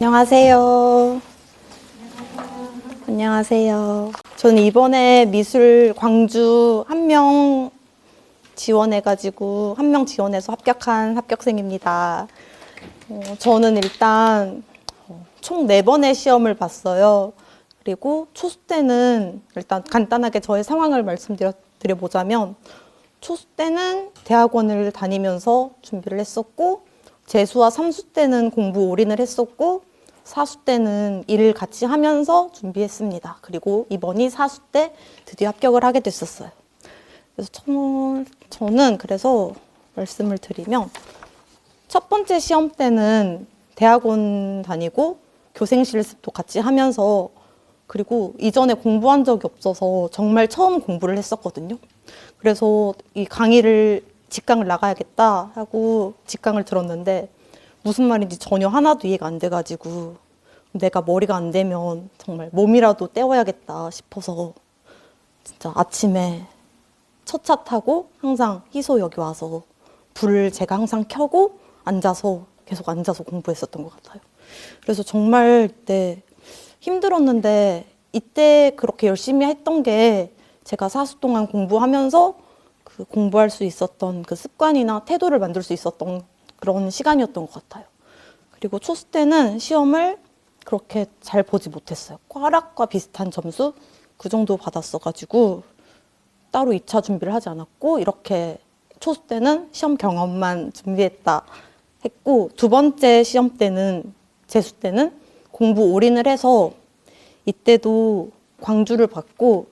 안녕하세요. 안녕하세요. 저는 이번에 미술 광주 한 명 지원해가지고 한 명 지원해서 합격한 합격생입니다. 어, 저는 일단 어, 총네 번의 시험을 봤어요. 그리고 초수 때는 일단 간단하게 저의 상황을 말씀드려보자면 초수 때는 대학원을 다니면서 준비를 했었고 재수와 삼수 때는 공부 올인을 했었고 사수 때는 일을 같이 하면서 준비했습니다. 그리고 이번이 사수 때 드디어 합격을 하게 됐었어요. 그래서 저, 저는 그래서 말씀을 드리면 첫 번째 시험 때는 대학원 다니고 교생 실습도 같이 하면서 그리고 이전에 공부한 적이 없어서 정말 처음 공부를 했었거든요. 그래서 이 강의를 직강을 나가야겠다 하고 직강을 들었는데 무슨 말인지 전혀 하나도 이해가 안 돼가지고 내가 머리가 안 되면 정말 몸이라도 때워야겠다 싶어서 진짜 아침에 첫 차 타고 항상 희소 여기 와서 불을 제가 항상 켜고 앉아서 계속 앉아서 공부했었던 것 같아요. 그래서 정말 이때 힘들었는데 이때 그렇게 열심히 했던 게 제가 사수 동안 공부하면서 그 공부할 수 있었던 그 습관이나 태도를 만들 수 있었던 그런 시간이었던 것 같아요. 그리고 초수 때는 시험을 그렇게 잘 보지 못했어요. 과락과 비슷한 점수 그 정도 받았어가지고 따로 2차 준비를 하지 않았고 이렇게 초수 때는 시험 경험만 준비했다 했고 두 번째 시험 때는 재수 때는 공부 올인을 해서 이때도 광주를 받고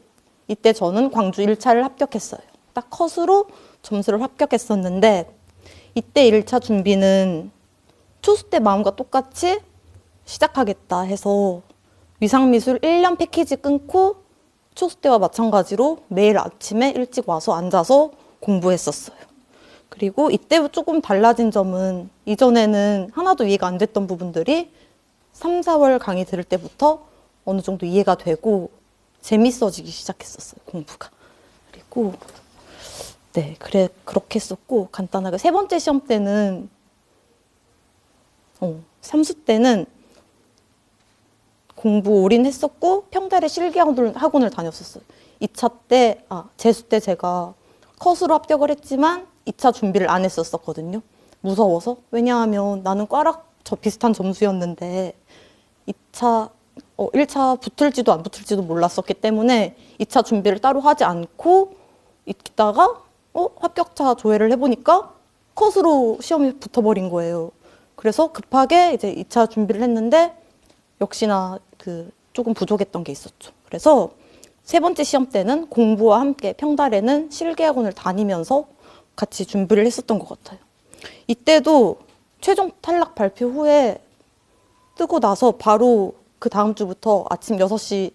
이때 저는 광주 1차를 합격했어요. 딱 컷으로 점수를 합격했었는데 이때 1차 준비는 초수 때 마음과 똑같이 시작하겠다 해서 위상미술 1년 패키지 끊고 초수 때와 마찬가지로 매일 아침에 일찍 와서 앉아서 공부했었어요. 그리고 이때 조금 달라진 점은 이전에는 하나도 이해가 안 됐던 부분들이 3, 4월 강의 들을 때부터 어느 정도 이해가 되고 재밌어지기 시작했었어요, 공부가. 그리고 네, 그래 그렇게 했었고 간단하게 세 번째 시험 때는 어, 삼수 때는 공부 올인했었고 평달에 실기 학원을, 다녔었어요. 2차 때, 아, 재수 때 제가 컷으로 합격을 했지만 2차 준비를 안 했었었거든요. 무서워서. 왜냐하면 나는 꽈락 저 비슷한 점수였는데 2차, 어, 1차 붙을지도 안 붙을지도 몰랐었기 때문에 2차 준비를 따로 하지 않고 있다가 어, 합격자 조회를 해보니까 컷으로 시험이 붙어버린 거예요. 그래서 급하게 이제 2차 준비를 했는데 역시나 그 조금 부족했던 게 있었죠. 그래서 세 번째 시험 때는 공부와 함께 평달에는 실기학원을 다니면서 같이 준비를 했었던 것 같아요. 이때도 최종 탈락 발표 후에 뜨고 나서 바로 그 다음 주부터 아침 6시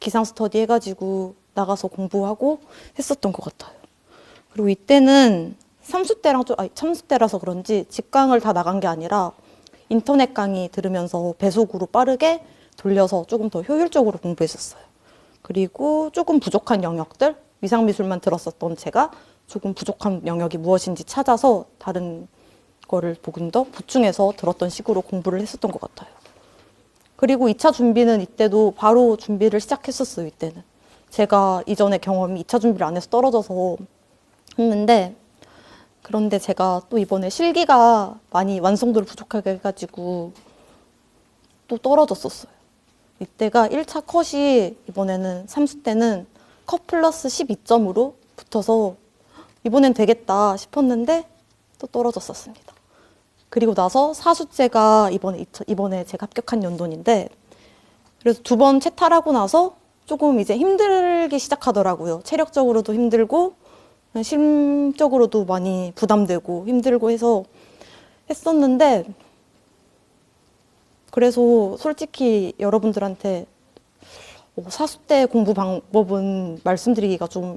기상 스터디 해가지고 나가서 공부하고 했었던 것 같아요. 그리고 이때는 삼수 때랑 좀, 아니, 참수 때라서 그런지 직강을 다 나간 게 아니라 인터넷 강의 들으면서 배속으로 빠르게 돌려서 조금 더 효율적으로 공부했었어요. 그리고 조금 부족한 영역들, 위상미술만 들었었던 제가 조금 부족한 영역이 무엇인지 찾아서 다른 거를 조금 더 보충해서 들었던 식으로 공부를 했었던 것 같아요. 그리고 2차 준비는 이때도 바로 준비를 시작했었어요, 이때는. 제가 이전에 경험이 2차 준비를 안 해서 떨어져서 했는데, 그런데 제가 또 이번에 실기가 많이 완성도를 부족하게 해가지고 또 떨어졌었어요. 이때가 1차 컷이 이번에는 3수 때는 컷 플러스 12점으로 붙어서 이번엔 되겠다 싶었는데 또 떨어졌었습니다. 그리고 나서 사수제가 이번에 이번에 제가 합격한 연도인데 그래서 두 번 채탈하고 나서 조금 이제 힘들기 시작하더라고요. 체력적으로도 힘들고 심적으로도 많이 부담되고 힘들고 해서 했었는데 그래서 솔직히 여러분들한테 어, 사수 때 공부 방법은 말씀드리기가 좀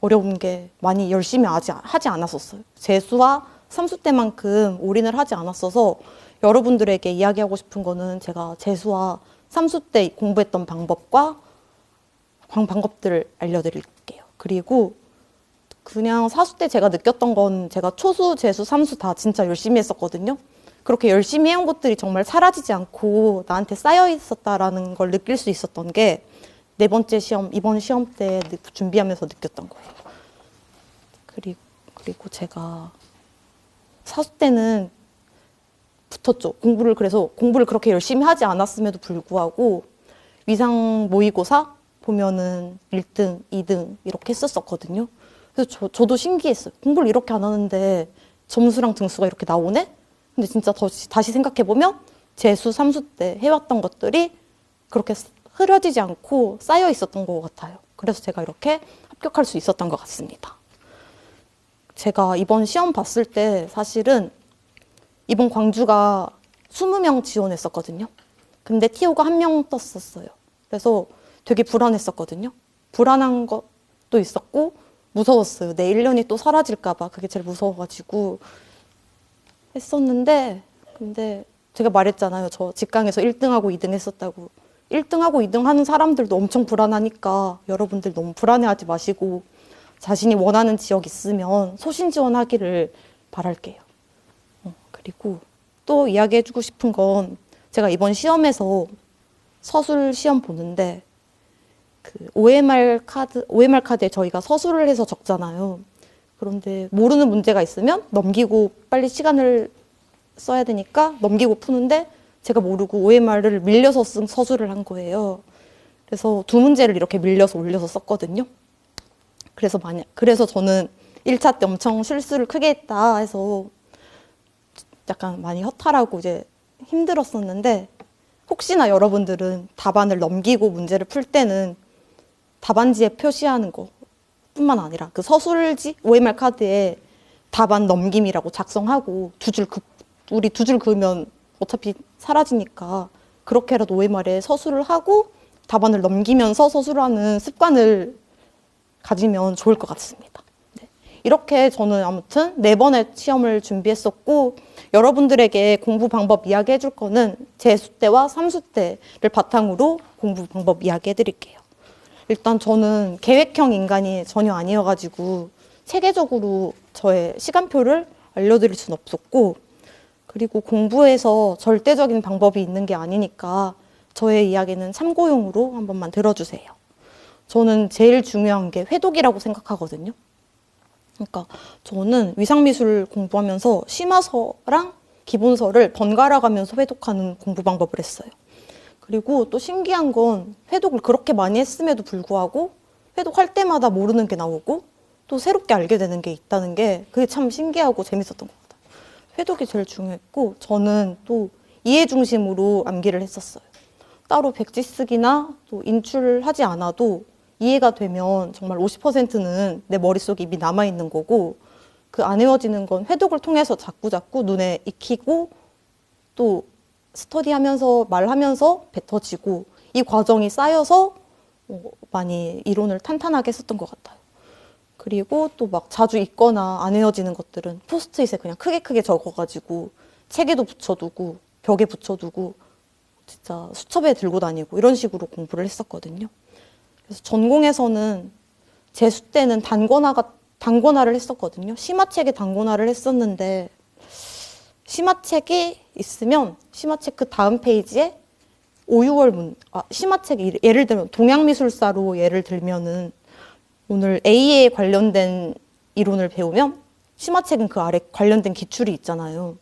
어려운 게 많이 열심히 하지, 하지 않았었어요. 재수와 삼수 때만큼 올인을 하지 않았어서 여러분들에게 이야기하고 싶은 거는 제가 재수와 삼수 때 공부했던 방법과 방법들을 알려드릴게요. 그리고 그냥 사수 때 제가 느꼈던 건 제가 초수, 재수, 삼수 다 진짜 열심히 했었거든요. 그렇게 열심히 해온 것들이 정말 사라지지 않고 나한테 쌓여 있었다라는 걸 느낄 수 있었던 게 네 번째 시험, 이번 시험 때 느- 준비하면서 느꼈던 거예요. 그리고, 그리고 제가 사수 때는 붙었죠. 공부를 그래서 공부를 그렇게 열심히 하지 않았음에도 불구하고 위상 모의고사 보면은 1등, 2등 이렇게 했었었거든요. 그래서 저, 저도 신기했어요. 공부를 이렇게 안 하는데 점수랑 등수가 이렇게 나오네? 근데 진짜 다시, 다시 생각해보면 재수, 삼수 때 해왔던 것들이 그렇게 흐려지지 않고 쌓여 있었던 것 같아요. 그래서 제가 이렇게 합격할 수 있었던 것 같습니다. 제가 이번 시험 봤을 때 사실은 이번 광주가 20명 지원했었거든요. 근데 TO가 한 명 떴었어요. 그래서 되게 불안했었거든요. 불안한 것도 있었고 무서웠어요. 내 1년이 또 사라질까봐 그게 제일 무서워가지고 했었는데 근데 제가 말했잖아요. 저 직강에서 1등하고 2등 했었다고. 1등하고 2등 하는 사람들도 엄청 불안하니까 여러분들 너무 불안해하지 마시고 자신이 원하는 지역 있으면 소신 지원하기를 바랄게요. 어, 그리고 또 이야기해주고 싶은 건 제가 이번 시험에서 서술 시험 보는데 그 OMR 카드 OMR 카드에 저희가 서술을 해서 적잖아요. 그런데 모르는 문제가 있으면 넘기고 빨리 시간을 써야 되니까 넘기고 푸는데 제가 모르고 OMR을 밀려서 쓴 서술을 한 거예요. 그래서 두 문제를 이렇게 밀려서 올려서 썼거든요. 그래서 만약 그래서 저는 1차 때 엄청 실수를 크게 했다 해서 약간 많이 허탈하고 이제 힘들었었는데 혹시나 여러분들은 답안을 넘기고 문제를 풀 때는 답안지에 표시하는 거 뿐만 아니라 그 서술지 OMR 카드에 답안 넘김이라고 작성하고 두줄 그, 우리 두 줄 그으면 어차피 사라지니까 그렇게라도 OMR에 서술을 하고 답안을 넘기면서 서술하는 습관을 가지면 좋을 것 같습니다. 네. 이렇게 저는 아무튼 네 번의 시험을 준비했었고 여러분들에게 공부 방법 이야기해 줄 거는 재수 때와 삼수 때를 바탕으로 공부 방법 이야기해 드릴게요. 일단 저는 계획형 인간이 전혀 아니어가지고 체계적으로 저의 시간표를 알려드릴 순 없었고 그리고 공부에서 절대적인 방법이 있는 게 아니니까 저의 이야기는 참고용으로 한 번만 들어주세요. 저는 제일 중요한 게 회독이라고 생각하거든요. 그러니까 저는 위상미술 공부하면서 심화서랑 기본서를 번갈아 가면서 회독하는 공부 방법을 했어요. 그리고 또 신기한 건 회독을 그렇게 많이 했음에도 불구하고 회독할 때마다 모르는 게 나오고 또 새롭게 알게 되는 게 있다는 게 그게 참 신기하고 재밌었던 것 같아요. 회독이 제일 중요했고 저는 또 이해 중심으로 암기를 했었어요. 따로 백지 쓰기나 또 인출하지 않아도 이해가 되면 정말 50%는 내 머릿속에 이미 남아 있는 거고 그 안 외워지는 건 회독을 통해서 자꾸 자꾸 눈에 익히고 또 스터디하면서 말하면서 뱉어지고 이 과정이 쌓여서 어, 많이 이론을 탄탄하게 했었던 것 같아요. 그리고 또 막 자주 읽거나 안 외워지는 것들은 포스트잇에 그냥 크게 크게 적어가지고 책에도 붙여두고 벽에 붙여두고 진짜 수첩에 들고 다니고 이런 식으로 공부를 했었거든요. 그래서 전공에서는 재수 때는 단권화가 단권화를 했었거든요. 심화책에 단권화를 했었는데 심화책이 있으면 심화책 그 다음 페이지에 5, 6월 문, 아, 심화책 이- 예를 들면 동양미술사로 예를 들면은 오늘 A에 관련된 이론을 배우면 심화책은 그 아래 관련된 기출이 있잖아요.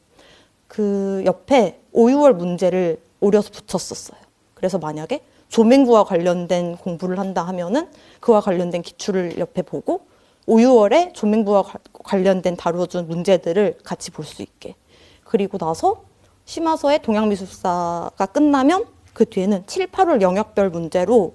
그 옆에 5, 6월 문제를 오려서 붙였었어요. 그래서 만약에 조명부와 관련된 공부를 한다 하면은 그와 관련된 기출을 옆에 보고 5, 6월에 조명부와 관- 관련된 다루어준 문제들을 같이 볼 수 있게. 그리고 나서 심화서의 동양미술사가 끝나면 그 뒤에는 7, 8월 영역별 문제로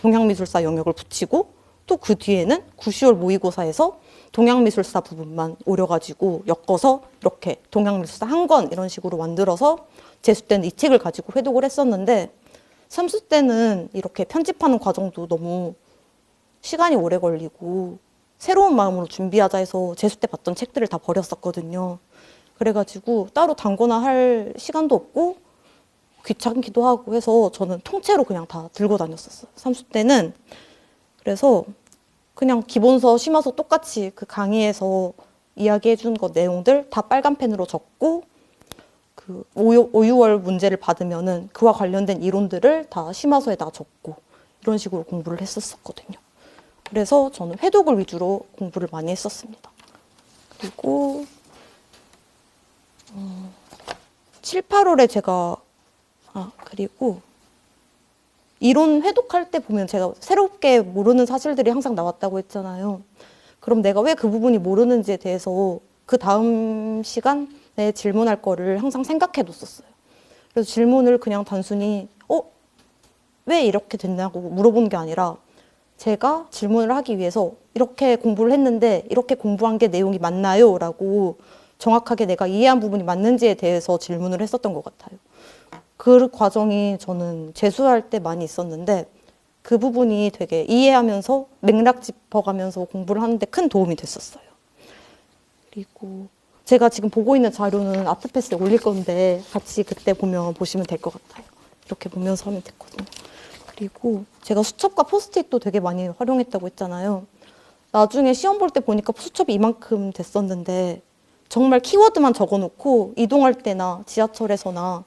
동양미술사 영역을 붙이고 또 그 뒤에는 9, 10월 모의고사에서 동양미술사 부분만 오려가지고 엮어서 이렇게 동양미술사 한 권 이런 식으로 만들어서 재수 때는 이 책을 가지고 회독을 했었는데 삼수 때는 이렇게 편집하는 과정도 너무 시간이 오래 걸리고 새로운 마음으로 준비하자 해서 재수 때 봤던 책들을 다 버렸었거든요. 그래가지고 따로 단거나 할 시간도 없고 귀찮기도 하고 해서 저는 통째로 그냥 다 들고 다녔었어요. 삼수 때는 그래서 그냥 기본서, 심화서 똑같이 그 강의에서 이야기해 준 것 내용들 다 빨간 펜으로 적고 그 5, 6월 문제를 받으면은 그와 관련된 이론들을 다 심화서에다 적고 이런 식으로 공부를 했었었거든요. 그래서 저는 회독을 위주로 공부를 많이 했었습니다. 그리고 어, 7, 8월에 제가 아 그리고 이론 회독할 때 보면 제가 새롭게 모르는 사실들이 항상 나왔다고 했잖아요. 그럼 내가 왜 그 부분이 모르는지에 대해서 그 다음 시간에 질문할 거를 항상 생각해 뒀었어요. 그래서 질문을 그냥 단순히 어? 왜 이렇게 됐냐고 물어보는 게 아니라 제가 질문을 하기 위해서 이렇게 공부를 했는데 이렇게 공부한 게 내용이 맞나요? 라고 정확하게 내가 이해한 부분이 맞는지에 대해서 질문을 했었던 것 같아요. 그 과정이 저는 재수할 때 많이 있었는데 그 부분이 되게 이해하면서 맥락 짚어가면서 공부를 하는데 큰 도움이 됐었어요. 그리고 제가 지금 보고 있는 자료는 아트패스에 올릴 건데 같이 그때 보면 보시면 될 것 같아요. 이렇게 보면서 하면 됐거든요. 그리고 제가 수첩과 포스트잇도 되게 많이 활용했다고 했잖아요. 나중에 시험 볼 때 보니까 수첩이 이만큼 됐었는데 정말 키워드만 적어놓고 이동할 때나 지하철에서나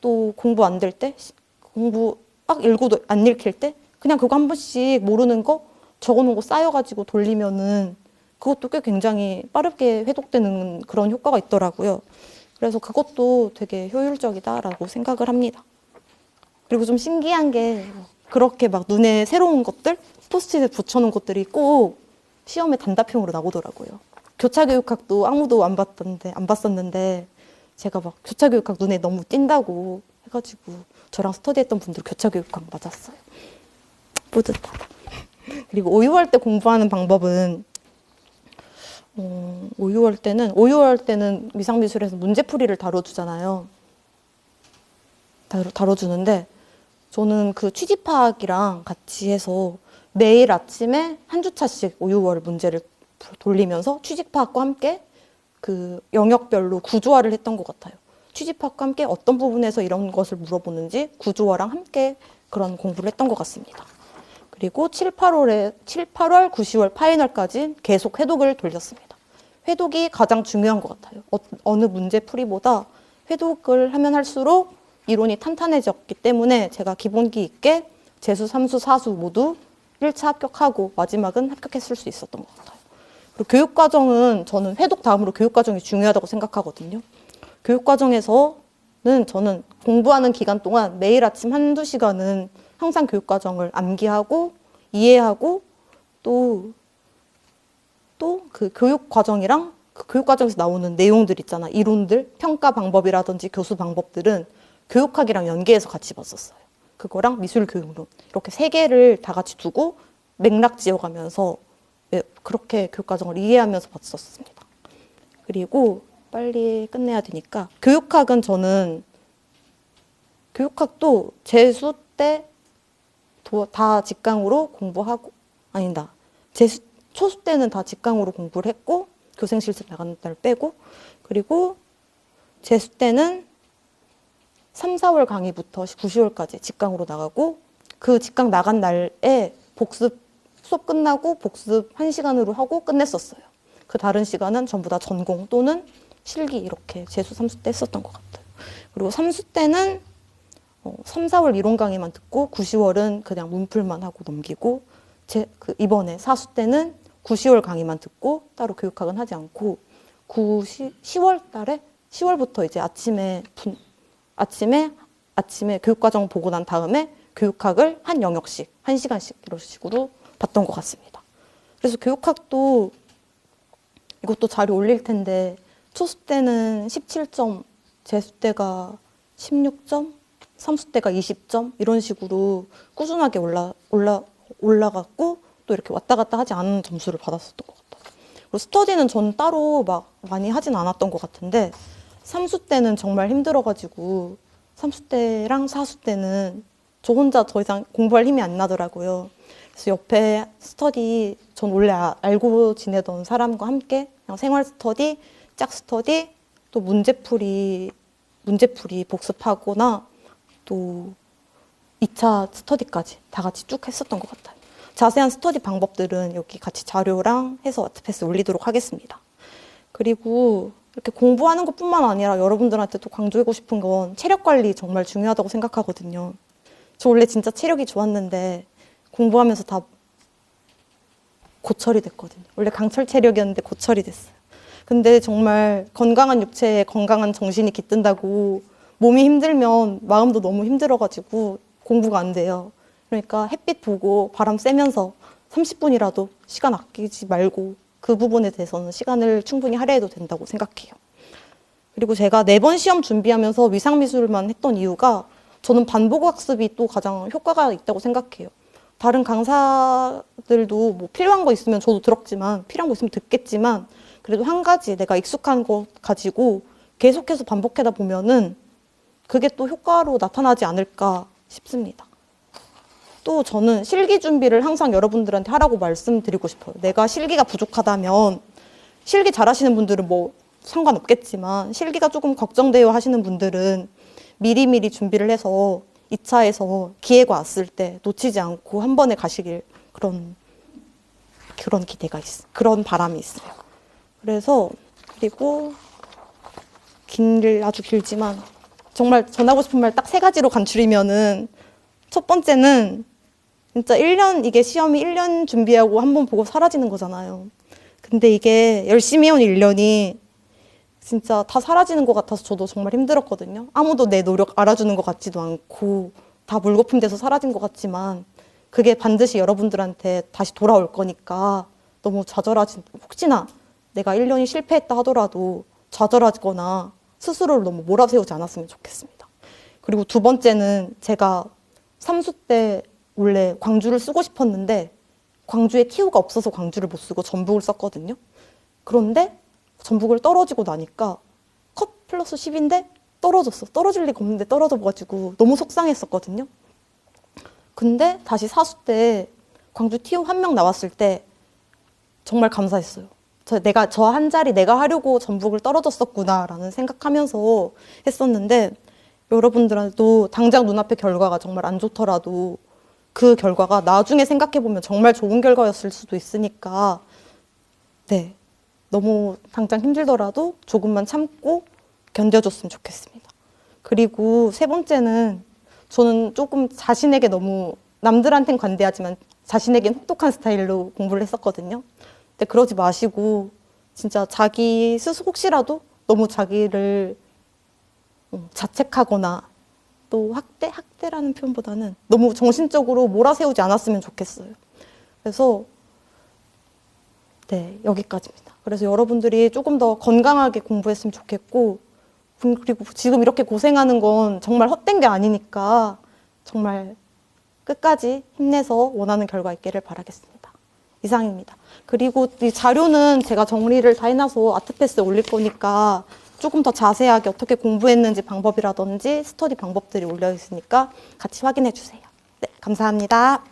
또 공부 안 될 때 공부 막 읽어도 안 읽힐 때 그냥 그거 한 번씩 모르는 거 적어놓은 거 쌓여가지고 돌리면은 그것도 꽤 굉장히 빠르게 회독되는 그런 효과가 있더라고요. 그래서 그것도 되게 효율적이다라고 생각을 합니다. 그리고 좀 신기한 게 그렇게 막 눈에 새로운 것들 포스트잇에 붙여놓은 것들이 꼭 시험에 단답형으로 나오더라고요. 교차 교육학도 아무도 안 봤던데 안 봤었는데 제가 막 교차 교육학 눈에 너무 띈다고 해가지고 저랑 스터디했던 분들 교차 교육학 맞았어요. 뿌듯하다. 그리고 오유할 때 공부하는 방법은 어, 오유할 때는 오유할 때는 미상미술에서 문제풀이를 다뤄주잖아요. 다뤄, 다뤄주는데 저는 그 취지 파악이랑 같이 해서 매일 아침에 한 주차씩 오유월 문제를 돌리면서 취지파악과 함께 그 영역별로 구조화를 했던 것 같아요. 취지파악과 함께 어떤 부분에서 이런 것을 물어보는지 구조화랑 함께 그런 공부를 했던 것 같습니다. 그리고 7, 8월에 7, 8월, 9, 10월 파이널까지 계속 회독을 돌렸습니다. 회독이 가장 중요한 것 같아요. 어, 느 문제 풀이보다 회독을 하면 할수록 이론이 탄탄해졌기 때문에 제가 기본기 있게 재수, 삼수, 사수 모두 1차 합격하고 마지막은 합격했을 수 있었던 것 같아요. 그리고 교육과정은 저는 회독 다음으로 교육과정이 중요하다고 생각하거든요. 교육과정에서는 저는 공부하는 기간 동안 매일 아침 한두 시간은 항상 교육과정을 암기하고 이해하고 또 또 그 교육과정이랑 그 교육과정에서 나오는 내용들 있잖아. 이론들, 평가 방법이라든지 교수 방법들은 교육학이랑 연계해서 같이 봤었어요. 그거랑 미술 교육론 이렇게 세 개를 다 같이 두고 맥락 지어가면서 예, 그렇게 교육과정을 이해하면서 봤었습니다. 그리고 빨리 끝내야 되니까 교육학은 저는 교육학도 재수 때 다 직강으로 공부하고 아니다 재수 초수 때는 다 직강으로 공부를 했고 교생 실습 나가는 날 빼고 그리고 재수 때는 3, 4월 강의부터 9, 10월까지 직강으로 나가고 그 직강 나간 날에 복습 수업 끝나고 복습 1시간으로 하고 끝냈었어요. 그 다른 시간은 전부 다 전공 또는 실기 이렇게 재수 3수 때 했었던 것 같아요. 그리고 3수 때는 어, 3, 4월 이론 강의만 듣고 9, 10월은 그냥 문풀만 하고 넘기고 제, 그 이번에 4수 때는 9, 10월 강의만 듣고 따로 교육학은 하지 않고 9, 10, 10월 달에 10월부터 이제 아침에 분, 아침에 아침에 교육과정 보고 난 다음에 교육학을 한 영역씩 한 시간씩 이런 식으로 봤던 것 같습니다. 그래서 교육학도 이것도 자료 올릴 텐데 초수 때는 17점, 재수 때가 16점, 삼수 때가 20점 이런 식으로 꾸준하게 올라 올라 올라갔고 또 이렇게 왔다 갔다 하지 않은 점수를 받았었던 것 같아요. 그리고 스터디는 전 따로 막 많이 하진 않았던 것 같은데 삼수 때는 정말 힘들어가지고 삼수 때랑 사수 때는 저 혼자 더 이상 공부할 힘이 안 나더라고요. 그래서 옆에 스터디 전 원래 아- 알고 지내던 사람과 함께 그냥 생활 스터디, 짝 스터디, 또 문제풀이 문제풀이 복습하거나 또 2차 스터디까지 다 같이 쭉 했었던 것 같아요. 자세한 스터디 방법들은 여기 같이 자료랑 해서 아트패스 올리도록 하겠습니다. 그리고 이렇게 공부하는 것뿐만 아니라 여러분들한테 또 강조하고 싶은 건 체력 관리 정말 중요하다고 생각하거든요. 저 원래 진짜 체력이 좋았는데 공부하면서 다 고철이 됐거든요. 원래 강철 체력이었는데 고철이 됐어요. 근데 정말 건강한 육체에 건강한 정신이 깃든다고 몸이 힘들면 마음도 너무 힘들어가지고 공부가 안 돼요. 그러니까 햇빛 보고 바람 쐬면서 30분이라도 시간 아끼지 말고 그 부분에 대해서는 시간을 충분히 할애해도 된다고 생각해요. 그리고 제가 네 번 시험 준비하면서 위상미술만 했던 이유가 저는 반복 학습이 또 가장 효과가 있다고 생각해요. 다른 강사들도 뭐 필요한 거 있으면 저도 들었지만 필요한 거 있으면 듣겠지만 그래도 한 가지 내가 익숙한 거 가지고 계속해서 반복하다 보면은 그게 또 효과로 나타나지 않을까 싶습니다. 또 저는 실기 준비를 항상 여러분들한테 하라고 말씀드리고 싶어요. 내가 실기가 부족하다면 실기 잘하시는 분들은 뭐 상관없겠지만 실기가 조금 걱정돼요 하시는 분들은 미리미리 준비를 해서 2차에서 기회가 왔을 때 놓치지 않고 한 번에 가시길 그런 그런 기대가 있어. 그런 바람이 있어요. 그래서 그리고 길 아주 길지만 정말 전하고 싶은 말 딱 세 가지로 간추리면은 첫 번째는 진짜 1년 이게 시험이 1년 준비하고 한 번 보고 사라지는 거잖아요. 근데 이게 열심히 해온 1년이 진짜 다 사라지는 것 같아서 저도 정말 힘들었거든요. 아무도 내 노력 알아주는 것 같지도 않고 다 물거품 돼서 사라진 것 같지만 그게 반드시 여러분들한테 다시 돌아올 거니까 너무 좌절하지 혹시나 내가 1년이 실패했다 하더라도 좌절하거나 스스로를 너무 몰아세우지 않았으면 좋겠습니다. 그리고 두 번째는 제가 삼수 때 원래 광주를 쓰고 싶었는데 광주에 티오가 없어서 광주를 못 쓰고 전북을 썼거든요. 그런데 전북을 떨어지고 나니까 컷 플러스 10인데 떨어졌어. 떨어질 리가 없는데 떨어져가지고 너무 속상했었거든요. 근데 다시 사수 때 광주 티오 한명 나왔을 때 정말 감사했어요. 저 내가 저 한 자리 내가 하려고 전북을 떨어졌었구나라는 생각하면서 했었는데 여러분들도 당장 눈앞의 결과가 정말 안 좋더라도 그 결과가 나중에 생각해 보면 정말 좋은 결과였을 수도 있으니까 네 너무 당장 힘들더라도 조금만 참고 견뎌줬으면 좋겠습니다. 그리고 세 번째는 저는 조금 자신에게 너무 남들한텐 관대하지만 자신에겐 혹독한 스타일로 공부를 했었거든요. 근데 그러지 마시고 진짜 자기 스스로 혹시라도 너무 자기를 음, 자책하거나 또 학대 학대라는 표현보다는 너무 정신적으로 몰아세우지 않았으면 좋겠어요. 그래서 네 여기까지입니다. 그래서 여러분들이 조금 더 건강하게 공부했으면 좋겠고 음, 그리고 지금 이렇게 고생하는 건 정말 헛된 게 아니니까 정말 끝까지 힘내서 원하는 결과 있기를 바라겠습니다. 이상입니다. 그리고 이 자료는 제가 정리를 다 해놔서 아트패스에 올릴 거니까 조금 더 자세하게 어떻게 공부했는지 방법이라든지 스터디 방법들이 올려 있으니까 같이 확인해 주세요. 네, 감사합니다.